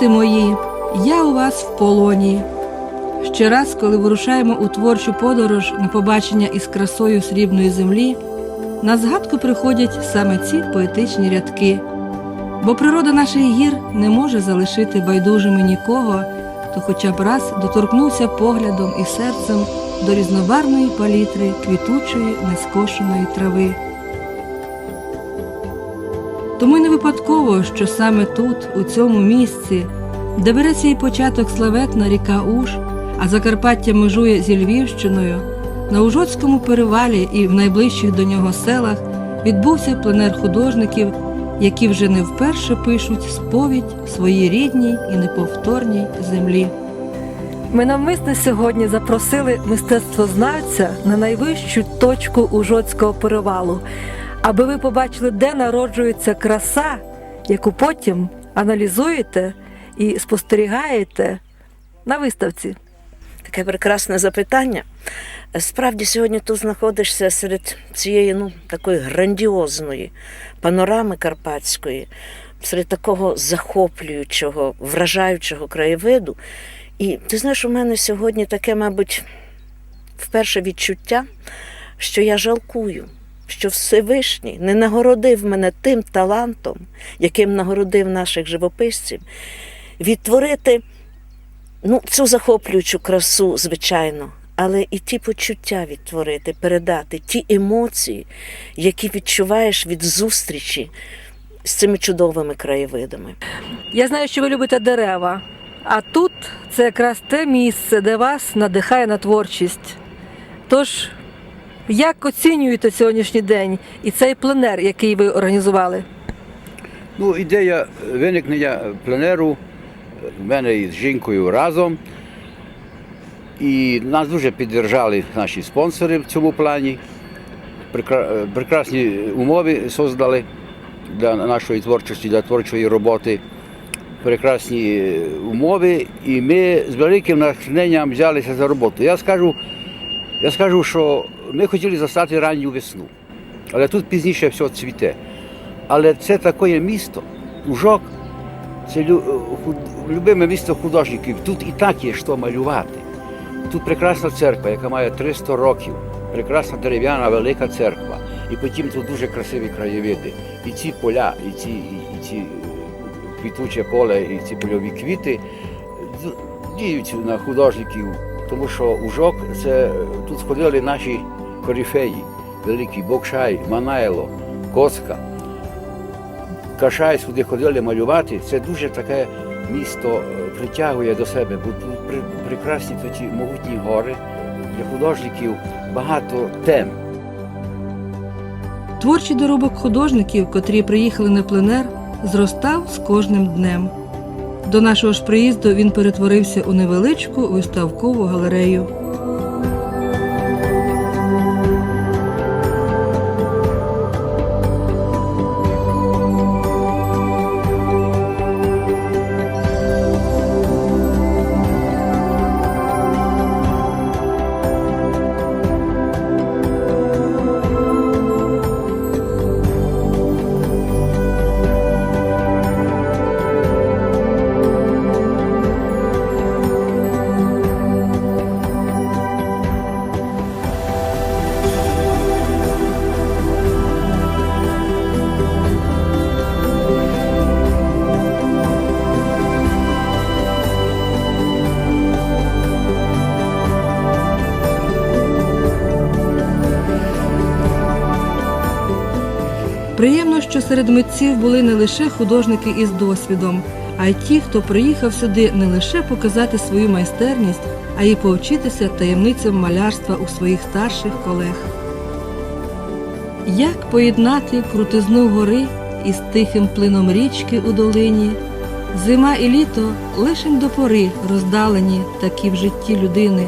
Карпати мої, я у вас в полоні. Ще раз, коли вирушаємо у творчу подорож на побачення із красою срібної землі, на згадку приходять саме ці поетичні рядки. Бо природа наших гір не може залишити байдужими нікого, хто хоча б раз доторкнувся поглядом і серцем до різнобарної палітри квітучої нескошеної трави. Тому не випадково, що саме тут, у цьому місці, де бере свій початок славетна ріка Уж, а Закарпаття межує зі Львівщиною, на Ужоцькому перевалі і в найближчих до нього селах відбувся пленер художників, які вже не вперше пишуть сповідь своїй рідній і неповторній землі. Ми навмисне сьогодні запросили мистецтвознавця на найвищу точку Ужоцького перевалу, аби ви побачили, де народжується краса, яку потім аналізуєте і спостерігаєте на виставці. Таке прекрасне запитання. Справді сьогодні ти знаходишся серед цієї ну, такої грандіозної панорами карпатської, серед такого захоплюючого, вражаючого краєвиду. І ти знаєш, у мене сьогодні таке, мабуть, вперше відчуття, що я жалкую, що Всевишній не нагородив мене тим талантом, яким нагородив наших живописців, відтворити ну, цю захоплюючу красу, звичайно, але і ті почуття відтворити, передати, ті емоції, які відчуваєш від зустрічі з цими чудовими краєвидами. Я знаю, що ви любите дерева, а тут це якраз те місце, де вас надихає на творчість. Тож, як оцінюєте сьогоднішній день і цей пленер, який ви організували? Ну, ідея виникнення пленеру в мене із жінкою разом. І нас дуже підтримали наші спонсори в цьому плані. Прекрасні умови создали для нашої творчості, для творчої роботи. Прекрасні умови, і ми з великим натхненням взялися за роботу. Я скажу, я скажу, що ми хотіли застати ранню весну, але тут пізніше все цвіте. Але це таке місто, Ужок, це худ- любиме місто художників. Тут і так є що малювати. Тут прекрасна церква, яка має 300 років, прекрасна дерев'яна велика церква. І потім тут дуже красиві краєвиди. І ці поля, і ці, і, і ці е, квітуче поле, і ці польові квіти з- діють на художників, тому що Ужок це е, тут сходили наші корифеї, великі Бокшай, Манайло, Коска. Кашай сюди ходили малювати, це дуже таке місто е, притягує до себе, бо тут прекрасні такі могутні гори. Для художників багато тем. Творчий доробок художників, котрі приїхали на пленер, зростав з кожним днем. До нашого ж приїзду він перетворився у невеличку виставкову галерею. Що серед митців були не лише художники із досвідом, а й ті, хто приїхав сюди не лише показати свою майстерність, а й повчитися таємницям малярства у своїх старших колег. Як поєднати крутизну гори із тихим плином річки у долині? Зима і літо лишень до пори роздалені такі в житті людини,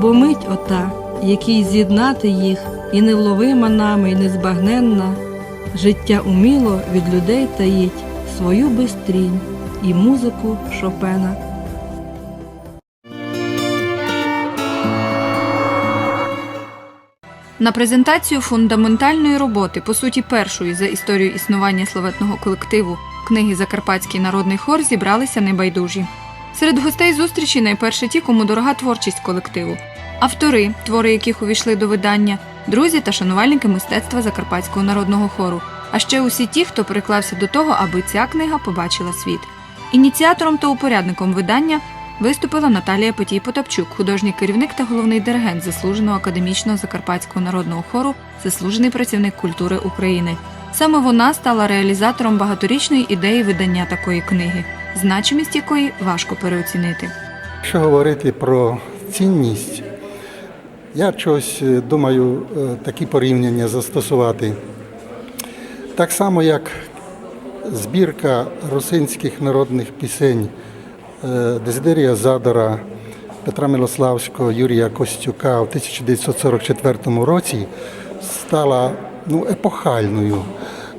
бо мить ота, якій з'єднати їх, і невловима нами, і незбагненна, життя уміло від людей таїть свою бистрінь і музику Шопена. На презентацію фундаментальної роботи, по суті, першої за історію існування славетного колективу книги Закарпатський народний хор зібралися небайдужі. Серед гостей зустрічі найперше ті, кому дорога творчість колективу, автори, твори яких увійшли до видання, друзі та шанувальники мистецтва Закарпатського народного хору, а ще усі ті, хто приклався до того, аби ця книга побачила світ. Ініціатором та упорядником видання виступила Наталія Петій Потапчук, художній керівник та головний диригент заслуженого академічного Закарпатського народного хору, заслужений працівник культури України. Саме вона стала реалізатором багаторічної ідеї видання такої книги, значимість якої важко переоцінити. Якщо говорити про цінність, я чогось е, думаю е, такі порівняння застосувати. Так само, як збірка русинських народних пісень е, Дезидерія Задора, Петра Милославського, Юрія Костюка в 1944 році стала ну, епохальною.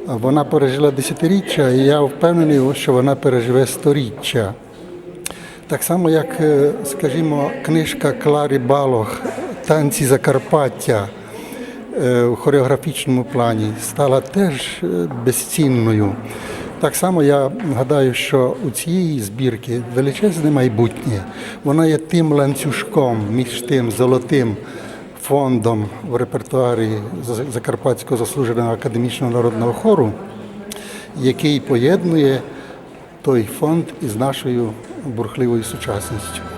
Вона пережила десятиріччя, і я впевнений, що вона переживе сторіччя. Так само, як, скажімо, книжка Клари Балох Танці Закарпаття е, в хореографічному плані стала теж е, безцінною. Так само я гадаю, що у цієї збірки величезне майбутнє. Вона є тим ланцюжком між тим золотим фондом в репертуарі Закарпатського заслуженого академічного народного хору, який поєднує той фонд із нашою бурхливою сучасністю.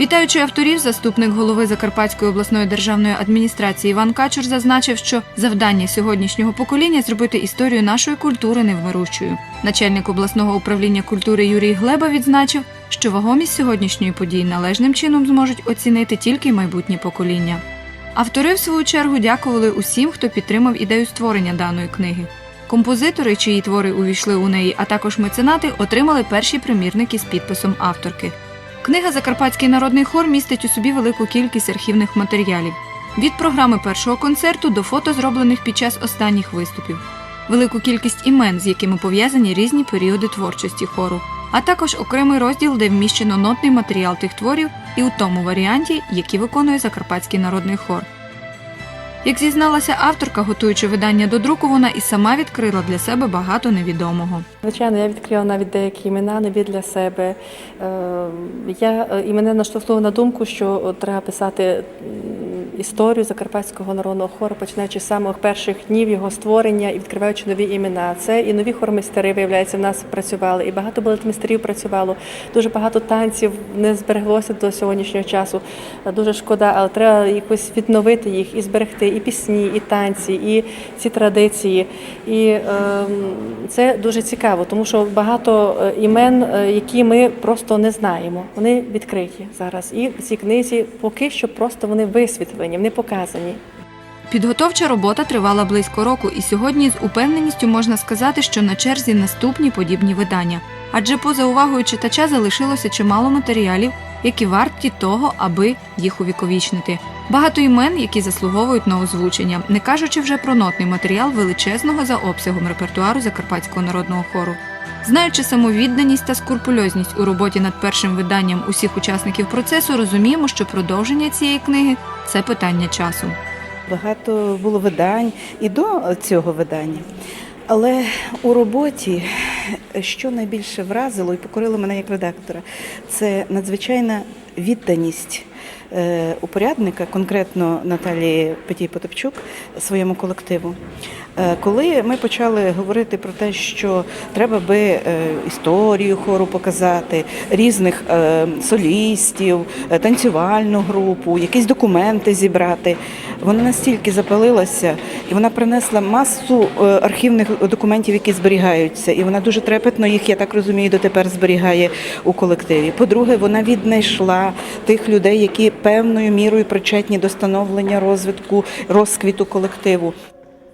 Вітаючи авторів, заступник голови Закарпатської обласної державної адміністрації Іван Качур зазначив, що завдання сьогоднішнього покоління зробити історію нашої культури невмирущою. Начальник обласного управління культури Юрій Глеба відзначив, що вагомість сьогоднішньої події належним чином зможуть оцінити тільки майбутні покоління. Автори, в свою чергу, дякували усім, хто підтримав ідею створення даної книги. Композитори, чиї твори увійшли у неї, а також меценати, отримали перші примірники з підписом авторки. Книга Закарпатський народний хор містить у собі велику кількість архівних матеріалів. Від програми першого концерту до фото, зроблених під час останніх виступів, велику кількість імен, з якими пов'язані різні періоди творчості хору, а також окремий розділ, де вміщено нотний матеріал тих творів і у тому варіанті, які виконує Закарпатський народний хор. Як зізналася авторка, готуючи видання до друку, вона і сама відкрила для себе багато невідомого. Звичайно, я відкрила навіть деякі імена нові для себе. Е, Я, е, і мене наштовхнуло на думку, що треба писати історію Закарпатського народного хору, починаючи з самих перших днів його створення і відкриваючи нові імена. Це і нові хормейстери, виявляється, в нас працювали, і багато балетмейстерів працювало. Дуже багато танців не збереглося до сьогоднішнього часу. Дуже шкода, але треба якось відновити їх і зберегти і пісні, і танці, і ці традиції. І е, це дуже цікаво, тому що багато е, імен, е, які ми просто не знаємо, вони відкриті зараз. І в цій книзі поки що просто вони висвітлені, вони показані. Підготовча робота тривала близько року, і сьогодні з упевненістю можна сказати, що на черзі наступні подібні видання. Адже поза увагою читача залишилося чимало матеріалів, які варті того, аби їх увіковічнити. Багато імен, які заслуговують на озвучення, не кажучи вже про нотний матеріал величезного за обсягом репертуару Закарпатського народного хору. Знаючи самовідданість та скрупульозність у роботі над першим виданням усіх учасників процесу, розуміємо, що продовження цієї книги це питання часу. Багато було видань і до цього видання. Але у роботі, що найбільше вразило і покорило мене як редактора, це надзвичайна відданість е, упорядника, конкретно Наталії Петій Потапчук, своєму колективу. Е, Коли ми почали говорити про те, що треба би е, історію хору показати, різних е, солістів, е, танцювальну групу, якісь документи зібрати, вона настільки запалилася, і вона принесла масу е, архівних документів, які зберігаються, і вона дуже трепетно їх, я так розумію, дотепер зберігає у колективі. По-друге, вона віднайшла тих людей, які певною мірою причетні до становлення розвитку, розквіту колективу.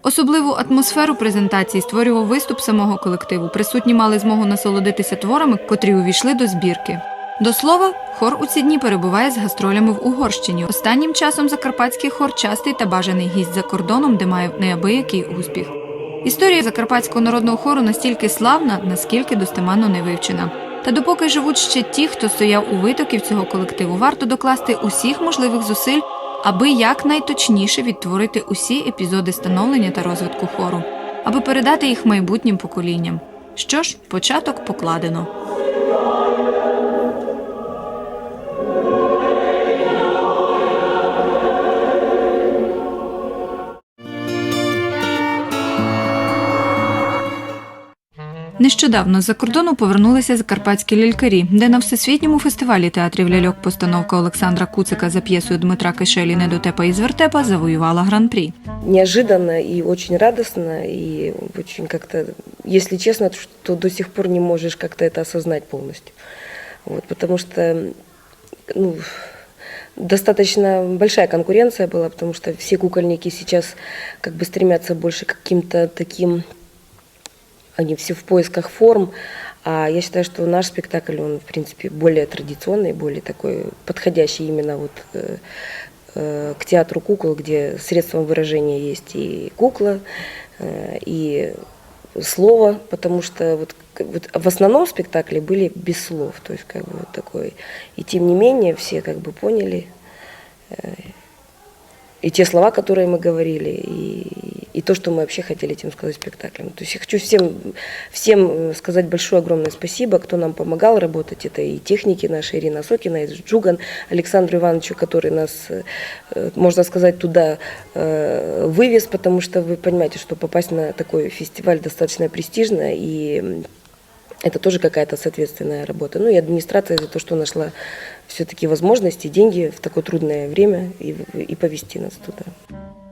Особливу атмосферу презентації створював виступ самого колективу. Присутні мали змогу насолодитися творами, котрі увійшли до збірки. До слова, хор у ці дні перебуває з гастролями в Угорщині. Останнім часом закарпатський хор частий та бажаний гість за кордоном, де має неабиякий успіх. Історія закарпатського народного хору настільки славна, наскільки достеменно не вивчена. Та допоки живуть ще ті, хто стояв у витоків цього колективу, варто докласти усіх можливих зусиль, аби якнайточніше відтворити усі епізоди становлення та розвитку хору, аби передати їх майбутнім поколінням. Що ж, початок покладено. Нещодавно з-за кордону повернулися закарпатські лялькарі, де на всесвітньому фестивалі театрів ляльок постановка Олександра Куцика за п'єсою Дмитра Кишелі Недотепа із вертепа завоювала гран-прі. неожиданно и очень радостно, и очень как-то, если честно, то до сих пор не можешь как-то это осознать полностью. Вот, потому что ну, достаточно большая конкуренция была, потому что все кукольники сейчас как бы стремятся больше к каким-то таким, они все в поисках форм, а я считаю, что наш спектакль, он, в принципе, более традиционный, более такой подходящий именно вот э, э, к театру кукол, где средством выражения есть и кукла, э, и слово, потому что вот, вот в основном спектакли были без слов, то есть как бы вот такой. И тем не менее все как бы поняли и те слова, которые мы говорили, и, и то, что мы вообще хотели этим сказать спектаклем. То есть я хочу всем, всем э, сказать большое огромное спасибо, кто нам помогал работать. Это и техники наши, Ирина Сокина, и Джуган, Александру Ивановичу, который нас, э, можно сказать, туда э, вывез, потому что вы понимаете, что попасть на такой фестиваль достаточно престижно, и это тоже какая-то соответственная работа. Ну и администрация за то, что нашла все-таки возможности, деньги в такое трудное время и, и повести нас туда.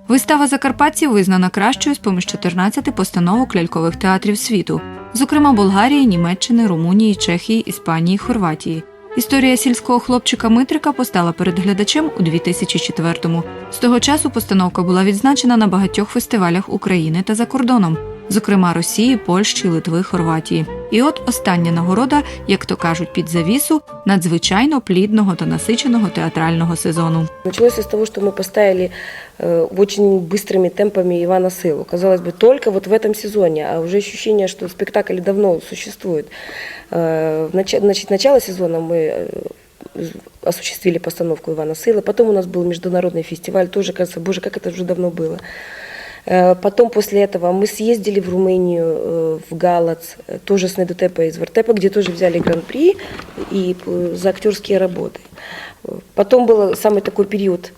Вистава закарпатців визнана кращою з поміж 14 постановок лялькових театрів світу, зокрема Болгарії, Німеччини, Румунії, Чехії, Іспанії, Хорватії. Історія сільського хлопчика Митрика постала перед глядачем у 2004-му. З того часу постановка була відзначена на багатьох фестивалях України та за кордоном, зокрема Росії, Польщі, Литви, Хорватії. І от остання нагорода, як то кажуть, під завісу надзвичайно плідного та насиченого театрального сезону. Началось с того, что мы поставили э, очень быстрыми темпами Ивана Сылу. Казалось бы, только вот в этом сезоне, а уже ощущение, что спектакль давно существует. Э, в нач- Значит, начало сезона мы э, осуществили постановку Ивана Сыла, потом у нас был международный фестиваль, тоже, кажется, боже, как это уже давно было. Э, Потом после этого мы съездили в Румынию, э, в Галац, э, тоже с Недотепа из Вертепа, где тоже взяли гран-при и за актерские работы. Потом был самый такой период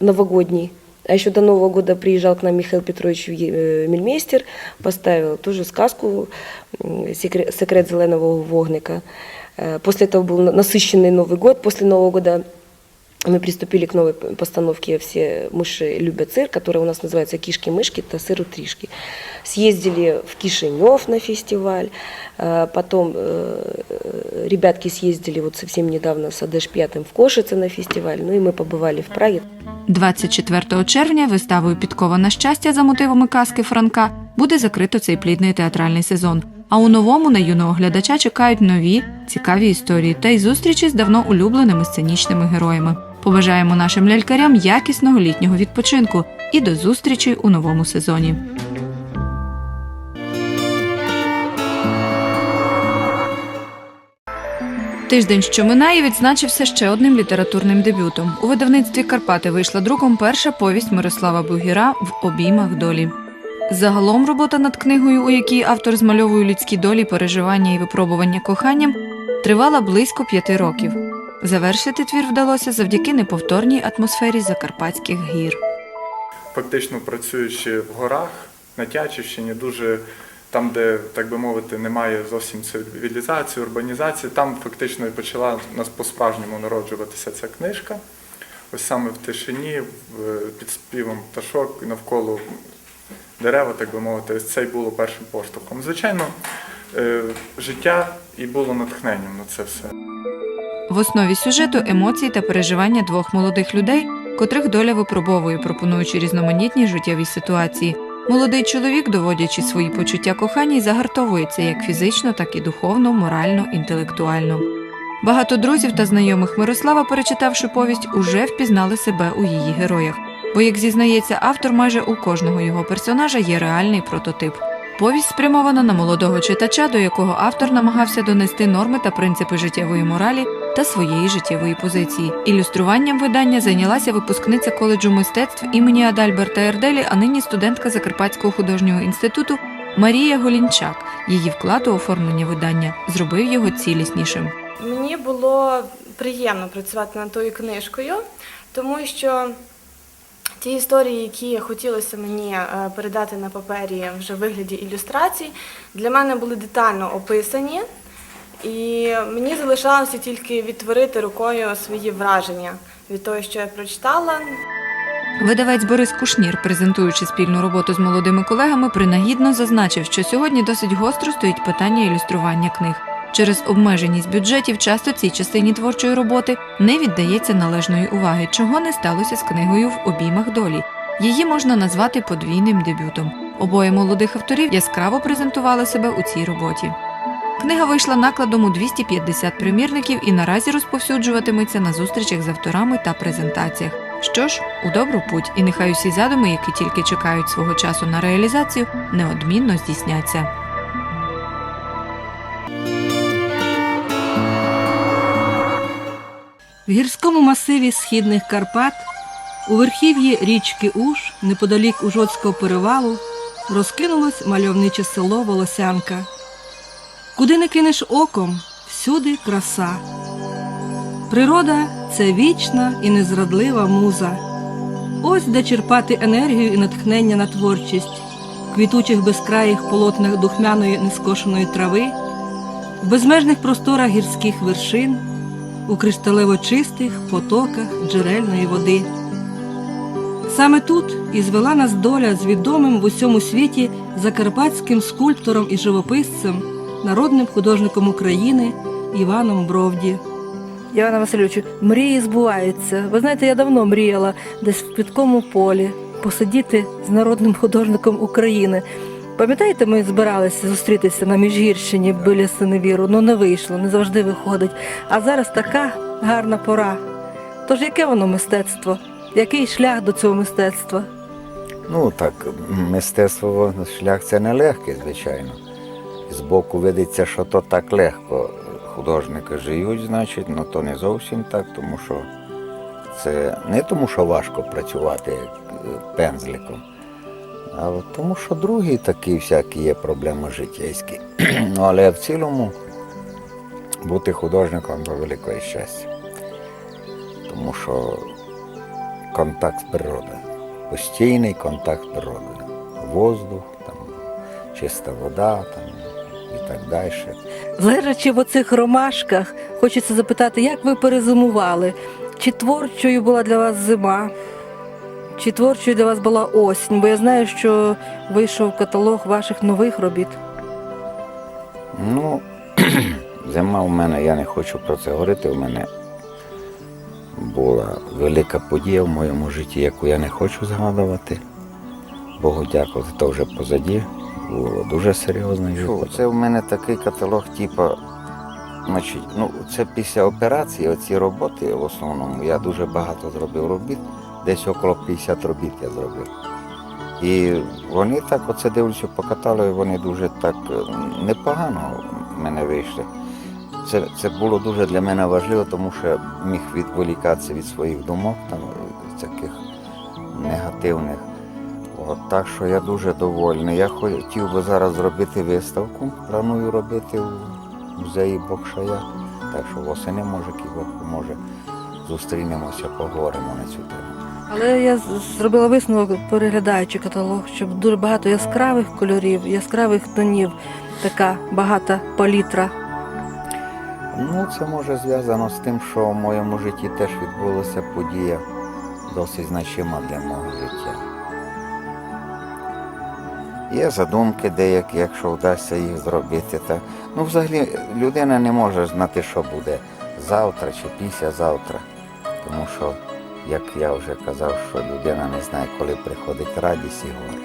новогодний. А еще до Нового года приезжал к нам Михаил Петрович Мельмейстер, поставил тоже сказку м, «Секре- «Секрет зеленого вогника». После этого был на- насыщенный Новый год. После Нового года мы приступили к новой постановке «Все мыши любят сыр», которая у нас называется «Кишки-мышки», это сыр утришки. Съездили в Кишинев на фестиваль, э, потом э, э, ребятки съездили вот совсем недавно с Адеш Пятым в Кошице на фестиваль, ну и мы побывали в Праге. 24 червня виставою Підковане щастя за мотивами казки Франка буде закрито цей плідний театральний сезон. А у новому на юного глядача чекають нові цікаві історії та й зустрічі з давно улюбленими сценічними героями. Побажаємо нашим лялькарям якісного літнього відпочинку і до зустрічі у новому сезоні. Тиждень, що минає, відзначився ще одним літературним дебютом. У видавництві Карпати вийшла друком перша повість Мирослава Бугіра в обіймах долі. Загалом робота над книгою, у якій автор змальовує людські долі, переживання і випробування коханням, тривала близько п'яти років. Завершити твір вдалося завдяки неповторній атмосфері закарпатських гір. фактично працюючи в горах на Тячівщині, дуже там, де, так би мовити, немає зовсім цивілізації, урбанізації, там фактично і почала нас по-справжньому народжуватися ця книжка. Ось саме в тишині, під співом пташок, навколо дерева, так би мовити, це й було першим поштовхом. Звичайно, е, життя і було натхненням на це все. В основі сюжету емоції та переживання двох молодих людей, котрих доля випробовує, пропонуючи різноманітні життєві ситуації. Молодий чоловік, доводячи свої почуття кохання, загартовується як фізично, так і духовно, морально, інтелектуально. Багато друзів та знайомих Мирослава, перечитавши повість, уже впізнали себе у її героях. Бо, як зізнається автор, майже у кожного його персонажа є реальний прототип. Повість спрямована на молодого читача, до якого автор намагався донести норми та принципи життєвої моралі та своєї життєвої позиції. Ілюструванням видання зайнялася випускниця коледжу мистецтв імені Адальберта Ерделі, а нині студентка Закарпатського художнього інституту Марія Голінчак. Її вклад у оформлення видання зробив його ціліснішим. Мені було приємно працювати над тою книжкою, тому що ті історії, які хотілося мені е, передати на папері вже вигляді ілюстрацій, для мене були детально описані, і мені залишалося тільки відтворити рукою свої враження від того, що я прочитала. Видавець Борис Кушнір, презентуючи спільну роботу з молодими колегами, принагідно зазначив, що сьогодні досить гостро стоїть питання ілюстрування книг. Через обмеженість бюджетів часто цій частині творчої роботи не віддається належної уваги, чого не сталося з книгою в обіймах долі. Її можна назвати подвійним дебютом. Обоє молодих авторів яскраво презентували себе у цій роботі. Книга вийшла накладом у 250 примірників і наразі розповсюджуватиметься на зустрічах з авторами та презентаціях. Що ж, у добру путь, і нехай усі задуми, які тільки чекають свого часу на реалізацію, неодмінно здійсняться. В гірському масиві східних Карпат, у верхів'ї річки Уж, неподалік Ужоцького перевалу, розкинулось мальовниче село Волосянка. Куди не кинеш оком, всюди краса. Природа це вічна і незрадлива муза. Ось де черпати енергію і натхнення на творчість, в квітучих безкраїх полотнах духмяної нескошеної трави, в безмежних просторах гірських вершин у кришталево чистих потоках джерельної води. Саме тут і звела нас доля з відомим в усьому світі закарпатським скульптором і живописцем, народним художником України Іваном Бровді. Івана Васильовичу, мрії збуваються. Ви знаєте, я давно мріяла десь в підкому полі посидіти з народним художником України. Пам'ятаєте, ми збиралися зустрітися на Міжгірщині біля Синевіру, ну не вийшло, не завжди виходить. А зараз така гарна пора. Тож яке воно мистецтво? Який шлях до цього мистецтва? Ну так, мистецтво шлях це нелегкий, звичайно. Збоку видиться, що то так легко. Художники живуть, значить, ну то не зовсім так, тому що це не тому, що важко працювати е, пензликом, а тому, що другі такі всякі є проблеми життєйські. ну, але в цілому бути художником то велике щастя. Тому що контакт з природою, постійний контакт з природою. Воздух, там, чиста вода там, і так далі. Лежачи в оцих ромашках, хочеться запитати, як ви перезимували? Чи творчою була для вас зима? Чи творчою для вас була осінь? Бо я знаю, що вийшов каталог ваших нових робіт. Ну, зима у мене, я не хочу про це говорити. У мене була велика подія в моєму житті, яку я не хочу згадувати. Богу дякувати, то вже позаді. Було дуже серйозно. Це в мене такий каталог, типу, значить, ну, це після операції, оці роботи в основному. Я дуже багато зробив робіт, десь около 50 робіт я зробив. І вони так оце дивлюся по каталогу, вони дуже так е, непогано в мене вийшли. Це, це було дуже для мене важливо, тому що я міг відволікатися від своїх думок, там, е, таких негативних. От, так що я дуже довольний. Я хотів би зараз зробити виставку, планую робити в музеї Бокшая. Так що восени, може, Бог поможе, зустрінемося, поговоримо на цю тему. Але я зробила висновок, переглядаючи каталог, що дуже багато яскравих кольорів, яскравих тонів, така багата палітра. Ну, це може зв'язано з тим, що в моєму житті теж відбулася подія досить значима для мого життя. Є задумки деякі, якщо вдасться їх зробити. Та... Ну, взагалі, людина не може знати, що буде завтра чи післязавтра. Тому що, як я вже казав, що людина не знає, коли приходить радість і горе.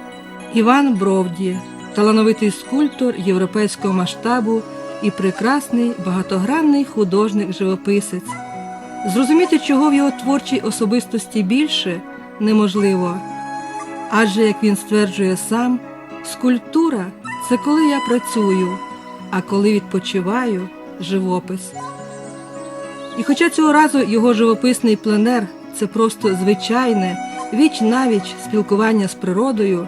Іван Бровді, талановитий скульптор європейського масштабу і прекрасний багатогранний художник-живописець. Зрозуміти, чого в його творчій особистості більше, неможливо. Адже, як він стверджує сам, скульптура це коли я працюю, а коли відпочиваю живопис. І хоча цього разу його живописний пленер це просто звичайне, віч навіч спілкування з природою,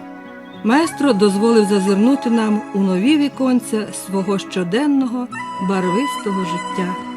Маестро дозволив зазирнути нам у нові віконця свого щоденного барвистого життя.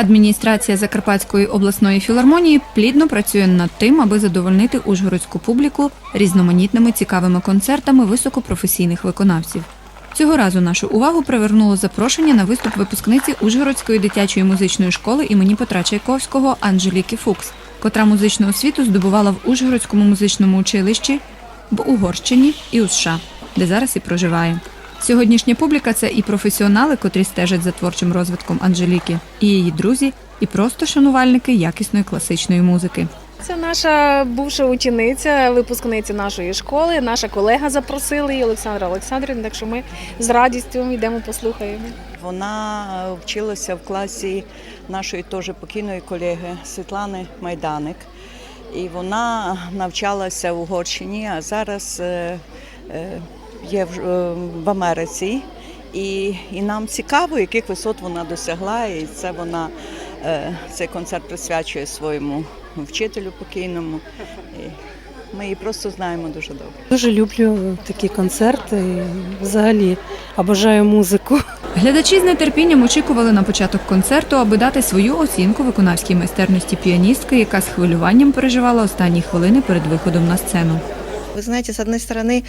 Адміністрація Закарпатської обласної філармонії плідно працює над тим, аби задовольнити ужгородську публіку різноманітними цікавими концертами високопрофесійних виконавців. Цього разу нашу увагу привернуло запрошення на виступ випускниці Ужгородської дитячої музичної школи імені Петра Чайковського Анжеліки Фукс, котра музичну освіту здобувала в Ужгородському музичному училищі, в Угорщині і у США, де зараз і проживає. Сьогоднішня публіка це і професіонали, котрі стежать за творчим розвитком Анжеліки, і її друзі, і просто шанувальники якісної класичної музики. Це наша бувша учениця, випускниця нашої школи. Наша колега запросила її Олександра Олександрівна. Так що ми з радістю йдемо послухаємо. Вона е, вчилася в класі нашої теж покійної колеги Світлани Майданик. І вона навчалася в Угорщині, а зараз е, е, є в, е, в Америці. І, і нам цікаво, яких висот вона досягла. І це вона е, цей концерт присвячує своєму вчителю покійному. І ми її просто знаємо дуже добре. Дуже люблю такі концерти. Взагалі обожаю музику. Глядачі з нетерпінням очікували на початок концерту, аби дати свою оцінку виконавській майстерності піаністки, яка з хвилюванням переживала останні хвилини перед виходом на сцену. Вы знаете, с одной стороны,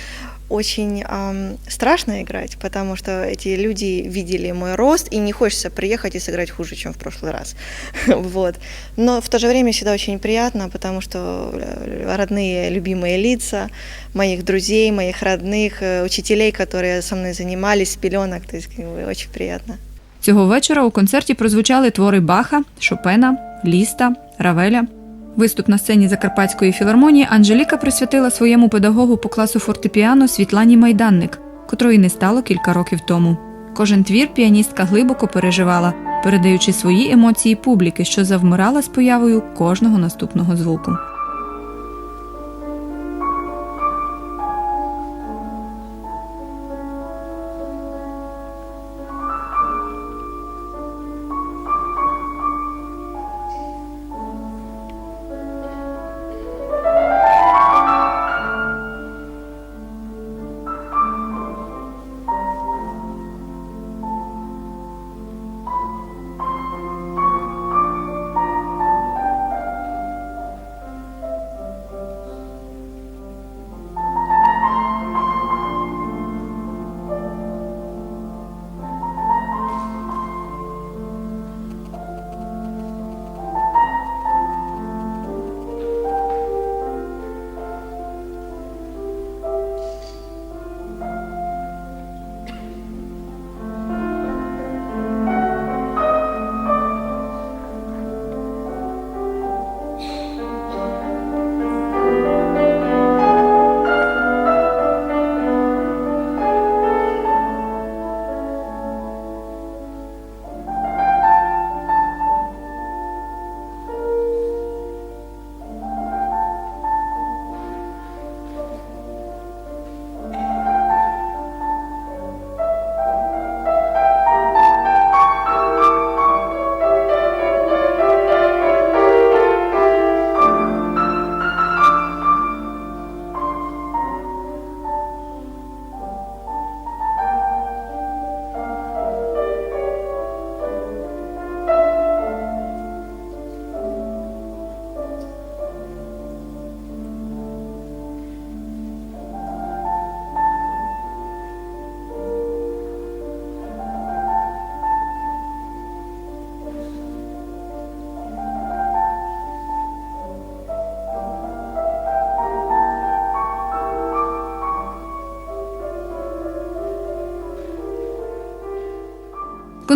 очень ам, страшно играть, потому что эти люди видели мой рост, и не хочется приехать и сыграть хуже, чем в прошлый раз. вот. Но в то же время всегда очень приятно, потому что э, родные, любимые лица моих друзей, моих родных, э, учителей, которые со мной занимались с пеленок, то есть как бы, очень приятно. Цього вечора у концерті прозвучали твори Баха, Шопена, Ліста, Равеля. Виступ на сцені Закарпатської філармонії Анжеліка присвятила своєму педагогу по класу фортепіано Світлані Майданник, котрої не стало кілька років тому. Кожен твір піаністка глибоко переживала, передаючи свої емоції публіки, що завмирала з появою кожного наступного звуку.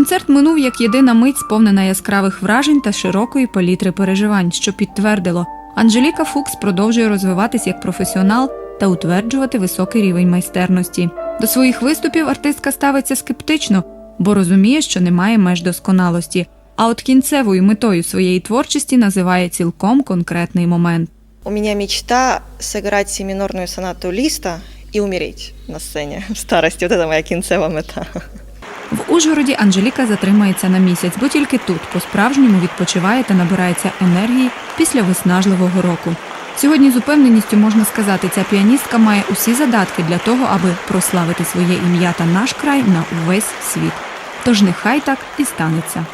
Концерт минув як єдина мить, сповнена яскравих вражень та широкої палітри переживань, що підтвердило, Анжеліка Фукс продовжує розвиватись як професіонал та утверджувати високий рівень майстерності. До своїх виступів артистка ставиться скептично, бо розуміє, що немає меж досконалості. А от кінцевою метою своєї творчості називає цілком конкретний момент. У меня мечта сыграть семинорную сонату Листа и умереть на сцене в старости. Вот это моя кінцева мета. В Ужгороді Анжеліка затримається на місяць, бо тільки тут по-справжньому відпочиває та набирається енергії після виснажливого року. Сьогодні з упевненістю можна сказати, ця піаністка має усі задатки для того, аби прославити своє ім'я та наш край на увесь світ. Тож нехай так і станеться.